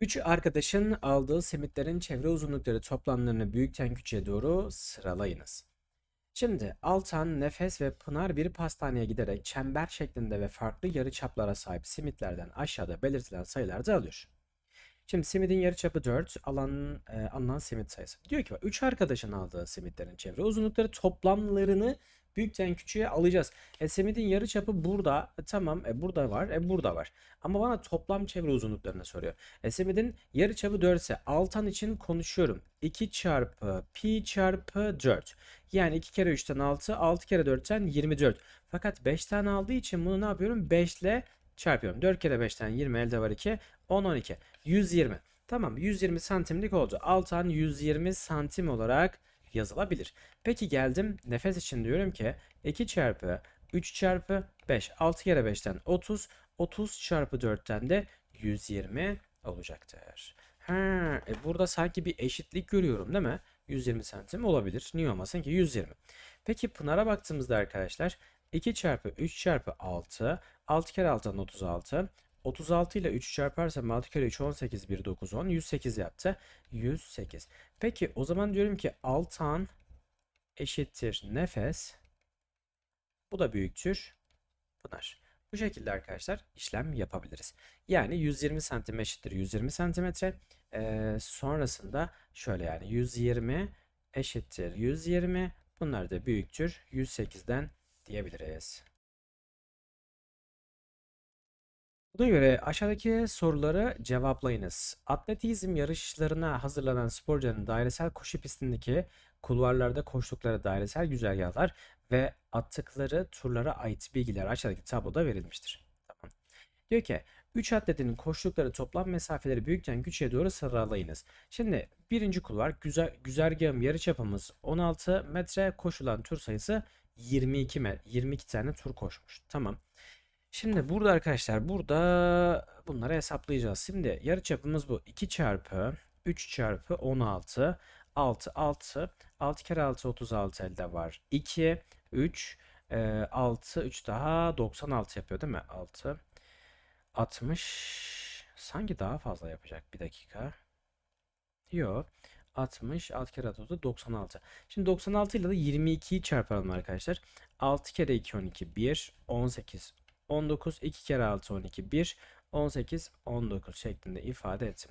Üç arkadaşın aldığı simitlerin çevre uzunlukları toplamlarını büyükten küçüğe doğru sıralayınız. Şimdi Altan, Nefes ve Pınar bir pastaneye giderek çember şeklinde ve farklı yarıçaplara sahip simitlerden aşağıda belirtilen sayılarda alıyor. Şimdi simidin yarıçapı 4, alan, e, alınan simit sayısı. Diyor ki 3 arkadaşın aldığı simitlerin çevre uzunlukları toplamlarını büyükten küçüğe alacağız. E, simidin yarıçapı burada. E, tamam. E, burada var. E, burada var. Ama bana toplam çevre uzunluklarını soruyor. E, simidin yarıçapı 4 ise altan için konuşuyorum. 2 çarpı pi çarpı 4. Yani 2 kere 3'ten 6, 6 kere 4'ten 24. Fakat 5 tane aldığı için bunu ne yapıyorum? 5 ile çarpıyorum. 4 kere 5'ten 20 elde var 2. 10, 12. 120. Tamam 120 santimlik oldu. Altan 120 santim olarak yazılabilir. Peki geldim nefes için diyorum ki 2 çarpı 3 çarpı 5. 6 kere 5'ten 30. 30 çarpı 4'ten de 120 olacaktır. Ha, e burada sanki bir eşitlik görüyorum değil mi? 120 santim olabilir. Niye olmasın ki 120. Peki Pınar'a baktığımızda arkadaşlar 2 çarpı 3 çarpı 6. 6 kere 6'dan 36. 36 ile 3 çarparsam 6 kere 3 18 1 9 10 108 yaptı. 108. Peki o zaman diyorum ki Altan eşittir nefes. Bu da büyüktür Pınar. Bu şekilde arkadaşlar işlem yapabiliriz. Yani 120 santim eşittir 120 santimetre. Ee, sonrasında şöyle yani 120 eşittir 120. Bunlar da büyüktür 108'den diyebiliriz. Buna göre aşağıdaki soruları cevaplayınız. Atletizm yarışlarına hazırlanan sporcuların dairesel koşu pistindeki kulvarlarda koştukları dairesel güzergahlar ve attıkları turlara ait bilgiler aşağıdaki tabloda verilmiştir. Tamam. Diyor ki 3 atletin koştukları toplam mesafeleri büyükten küçüğe doğru sıralayınız. Şimdi birinci kulvar güzel, güzergahım yarıçapımız 16 metre koşulan tur sayısı 22 me 22 tane tur koşmuş. Tamam. Şimdi burada arkadaşlar burada bunları hesaplayacağız. Şimdi yarıçapımız bu 2 çarpı 3 çarpı 16 6 6 6 kere 6 36 elde var. 2 3 6 3 daha 96 yapıyor değil mi? 6 60 sanki daha fazla yapacak bir dakika. Yok. 60 6 kere 6 96. Şimdi 96 ile de 22'yi çarpalım arkadaşlar. 6 kere 2 12 1 18 19 2 kere 6 12 1 18 19 şeklinde ifade ettim.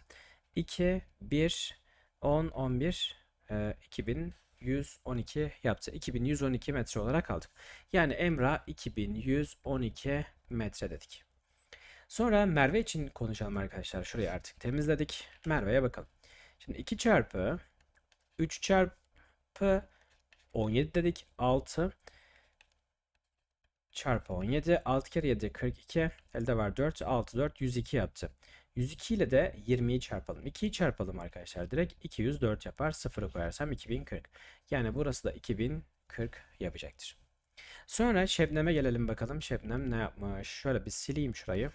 2 1 10 11 e, 2112 yaptı. 2112 metre olarak aldık. Yani Emrah 2112 metre dedik. Sonra Merve için konuşalım arkadaşlar. Şurayı artık temizledik. Merve'ye bakalım. Şimdi 2 çarpı 3 çarpı 17 dedik. 6 çarpı 17. 6 kere 7 42. Elde var 4. 6 4 102 yaptı. 102 ile de 20'yi çarpalım. 2'yi çarpalım arkadaşlar. Direkt 204 yapar. 0'ı koyarsam 2040. Yani burası da 2040 yapacaktır. Sonra Şebnem'e gelelim bakalım. Şebnem ne yapmış? Şöyle bir sileyim şurayı.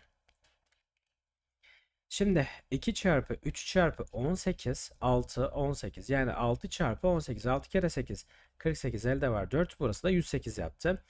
Şimdi 2 çarpı 3 çarpı 18 6 18 yani 6 çarpı 18 6 kere 8 48 elde var 4 burası da 108 yaptı.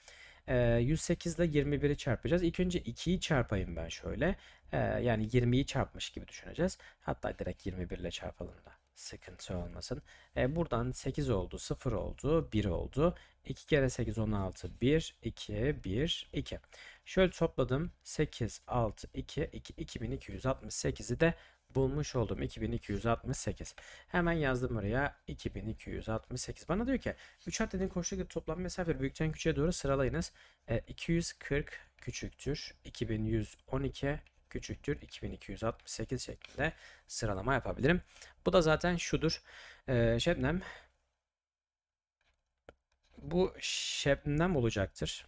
Ee, 108 ile 21'i çarpacağız. İlk önce 2'yi çarpayım ben şöyle. Ee, yani 20'yi çarpmış gibi düşüneceğiz. Hatta direkt 21 ile çarpalım da sıkıntı olmasın. Ee, buradan 8 oldu, 0 oldu, 1 oldu. 2 kere 8 16 1 2 1 2. Şöyle topladım. 8 6 2 2 2268'i de bulmuş oldum. 2268. Hemen yazdım oraya 2268. Bana diyor ki 3 atletin koştuğu toplam mesafe büyükten küçüğe doğru sıralayınız. E, 240 küçüktür. 2112 küçüktür. 2268 şeklinde sıralama yapabilirim. Bu da zaten şudur. E, Şebnem bu Şebnem olacaktır.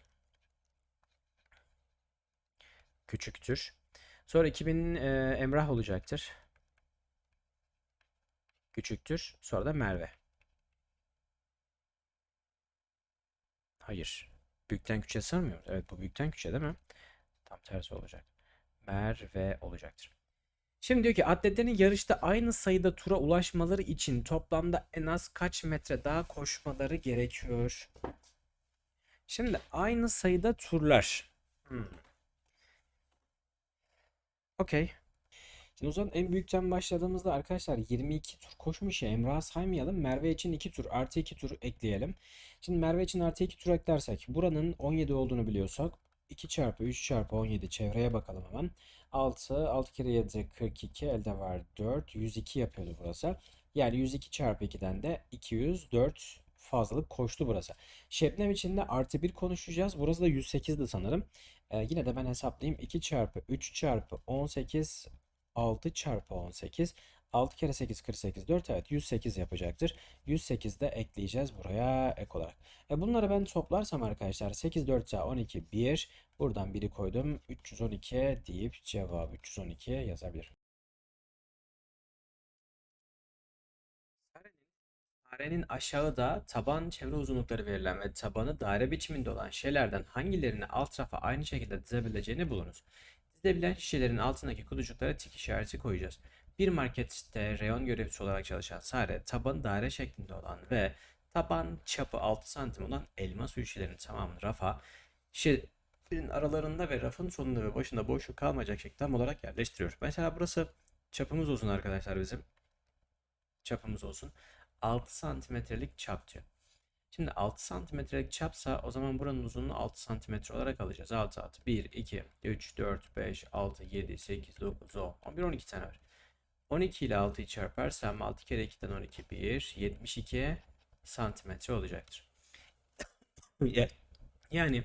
Küçüktür. Sonra 2000 e, Emrah olacaktır. Küçüktür. Sonra da Merve. Hayır. Büyükten küçüğe sığmıyor. Evet bu büyükten küçüğe değil mi? Tam tersi olacak. Merve olacaktır. Şimdi diyor ki atletlerin yarışta aynı sayıda tura ulaşmaları için toplamda en az kaç metre daha koşmaları gerekiyor? Şimdi aynı sayıda turlar. Hmm. Okey. Şimdi o zaman en büyükten başladığımızda arkadaşlar 22 tur koşmuş ya Emrah'ı saymayalım. Merve için 2 tur artı 2 tur ekleyelim. Şimdi Merve için artı 2 tur eklersek buranın 17 olduğunu biliyorsak 2 çarpı 3 çarpı 17 çevreye bakalım hemen. 6, 6 kere 7 42 elde var 4, 102 yapıyordu burası. Yani 102 çarpı 2'den de 204 fazlalık koştu burası. Şebnem için de artı 1 konuşacağız. Burası da 108'di sanırım. Ee, yine de ben hesaplayayım. 2 çarpı 3 çarpı 18 6 çarpı 18 6 kere 8 48 4 evet 108 yapacaktır. 108 de ekleyeceğiz buraya ek olarak. E bunları ben toplarsam arkadaşlar 8 4 daha 12 1 buradan 1'i koydum 312 deyip cevabı 312 yazabilirim. Farenin aşağıda taban çevre uzunlukları verilen ve tabanı daire biçiminde olan şeylerden hangilerini alt rafa aynı şekilde dizebileceğini bulunuz. Dizebilen şişelerin altındaki kutucuklara tik işareti koyacağız. Bir markette reyon görevlisi olarak çalışan Sare, tabanı daire şeklinde olan ve taban çapı 6 santim olan elma şişelerinin tamamını rafa, şişelerin aralarında ve rafın sonunda ve başında boşluk kalmayacak şekilde tam olarak yerleştiriyor. Mesela burası çapımız olsun arkadaşlar bizim. Çapımız olsun. 6 santimetrelik çap diyor. Şimdi 6 santimetrelik çapsa o zaman buranın uzunluğu 6 santimetre olarak alacağız. 6 6 1 2 3 4 5 6 7 8 9 10 11 12 tane var. 12 ile 6'yı çarparsam 6 kere 2'den 12 1 72 santimetre olacaktır. Yani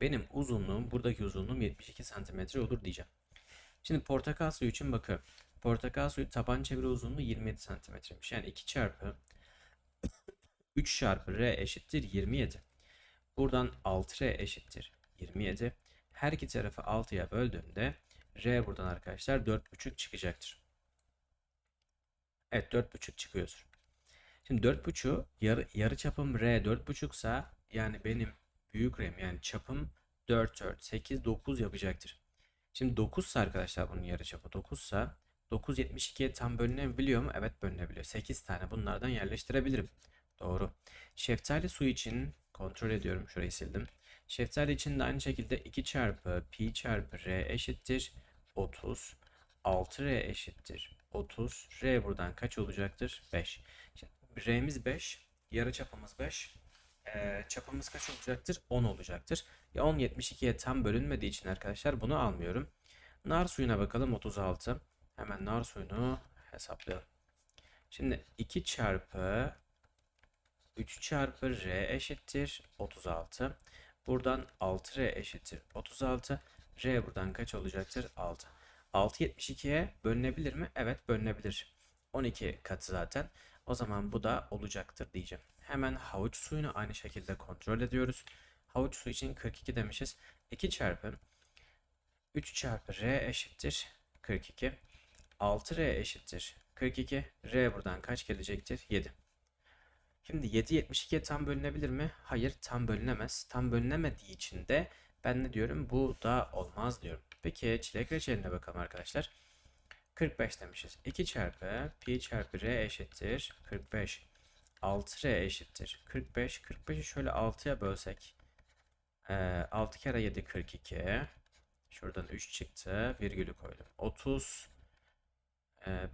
benim uzunluğum buradaki uzunluğum 72 santimetre olur diyeceğim. Şimdi portakal suyu için bakıyorum. Portakal suyu taban çevre uzunluğu 27 santimetremiş. Yani 2 çarpı 3 çarpı r eşittir 27. Buradan 6r eşittir 27. Her iki tarafı 6'ya böldüğümde r buradan arkadaşlar 4,5 çıkacaktır. Evet 4,5 çıkıyordur. Şimdi 4,5 yarı, yarı çapım r 4,5 sa yani benim büyük r'm yani çapım 4 4 8 9 yapacaktır. Şimdi 9 ise arkadaşlar bunun yarı çapı 9 sa 9 72'ye tam bölünebiliyor mu? Evet bölünebiliyor. 8 tane bunlardan yerleştirebilirim. Doğru. Şeftali suyu için kontrol ediyorum. Şurayı sildim. Şeftali için de aynı şekilde 2 çarpı pi çarpı r eşittir 30. 6r eşittir 30. r buradan kaç olacaktır? 5. Şimdi r'miz 5. Yarı çapımız 5. Ee, çapımız kaç olacaktır? 10 olacaktır. Ya 10 72'ye tam bölünmediği için arkadaşlar bunu almıyorum. Nar suyuna bakalım 36. Hemen nar suyunu hesaplayalım. Şimdi 2 çarpı 3 çarpı r eşittir 36. Buradan 6r eşittir 36. r buradan kaç olacaktır? 6. 6 72'ye bölünebilir mi? Evet bölünebilir. 12 katı zaten. O zaman bu da olacaktır diyeceğim. Hemen havuç suyunu aynı şekilde kontrol ediyoruz. Havuç suyu için 42 demişiz. 2 çarpı 3 çarpı r eşittir 42. 6r eşittir 42. r buradan kaç gelecektir? 7. Şimdi 7 72'ye tam bölünebilir mi? Hayır tam bölünemez. Tam bölünemediği için de ben ne diyorum? Bu da olmaz diyorum. Peki çilek reçeline bakalım arkadaşlar. 45 demişiz. 2 çarpı pi çarpı r eşittir 45. 6r eşittir 45. 45'i şöyle 6'ya bölsek. 6 kere 7 42. Şuradan 3 çıktı. Virgülü koydum. 30.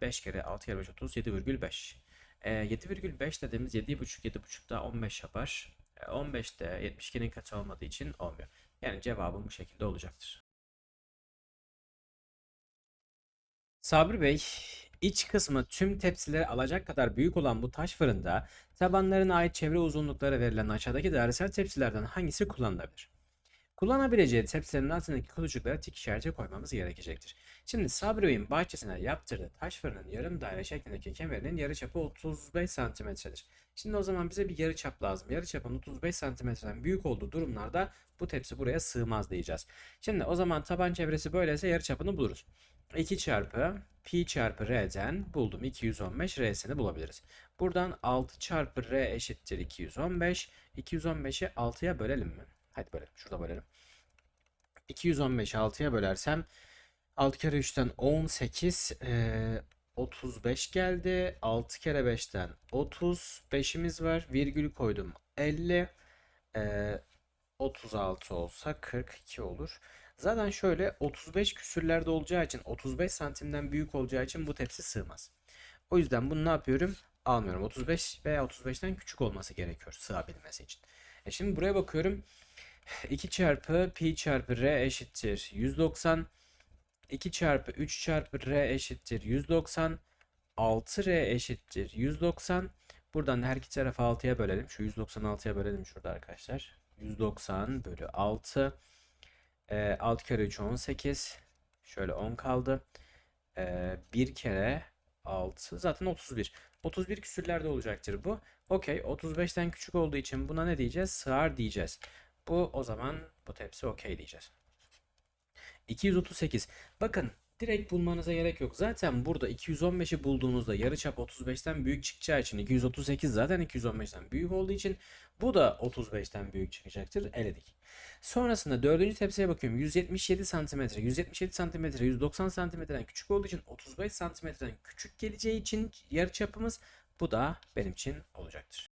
5 kere 6 kere 5 30 7,5. 7,5 dediğimiz 7,5 7,5 da 15 yapar. 15 de 72'nin katı olmadığı için olmuyor. Yani cevabım bu şekilde olacaktır. Sabri Bey, iç kısmı tüm tepsileri alacak kadar büyük olan bu taş fırında tabanlarına ait çevre uzunlukları verilen aşağıdaki dairesel tepsilerden hangisi kullanılabilir? Kullanabileceği tepsilerin altındaki kutucuklara tik işareti koymamız gerekecektir. Şimdi Sabri Bey'in bahçesine yaptırdığı taş fırının yarım daire şeklindeki kemerinin yarıçapı 35 santimetredir. Şimdi o zaman bize bir yarıçap lazım. Yarıçapın 35 santimetreden büyük olduğu durumlarda bu tepsi buraya sığmaz diyeceğiz. Şimdi o zaman taban çevresi böyleyse yarıçapını buluruz. 2 çarpı pi çarpı r'den buldum 215 r'sini bulabiliriz. Buradan 6 çarpı r eşittir 215. 215'i 6'ya bölelim mi? Hadi bölelim. Şurada bölelim. 215 6'ya bölersem 6 kere 3'ten 18 e, 35 geldi. 6 kere 5'ten 30. 5'imiz var. Virgül koydum. 50. E, 36 olsa 42 olur. Zaten şöyle 35 küsürlerde olacağı için 35 santimden büyük olacağı için bu tepsi sığmaz. O yüzden bunu ne yapıyorum? Almıyorum. 35 veya 35'ten küçük olması gerekiyor sığabilmesi için. E şimdi buraya bakıyorum. 2 çarpı pi çarpı r eşittir 190. 2 çarpı 3 çarpı r eşittir 190. 6r eşittir 190. Buradan her iki tarafı 6'ya bölelim. Şu 196'ya bölelim şurada arkadaşlar. 190 bölü 6. Ee, 6 kere 3 18. Şöyle 10 kaldı. Ee, 1 kere 6 zaten 31. 31 küsürlerde olacaktır bu. Okey 35'ten küçük olduğu için buna ne diyeceğiz? Sığar diyeceğiz. Bu o zaman bu tepsi okey diyeceğiz. 238. Bakın direkt bulmanıza gerek yok. Zaten burada 215'i bulduğunuzda yarıçap 35'ten büyük çıkacağı için 238 zaten 215'ten büyük olduğu için bu da 35'ten büyük çıkacaktır. Eledik. Sonrasında dördüncü tepsiye bakıyorum. 177 santimetre. 177 santimetre 190 santimetreden küçük olduğu için 35 santimetreden küçük geleceği için yarıçapımız bu da benim için olacaktır.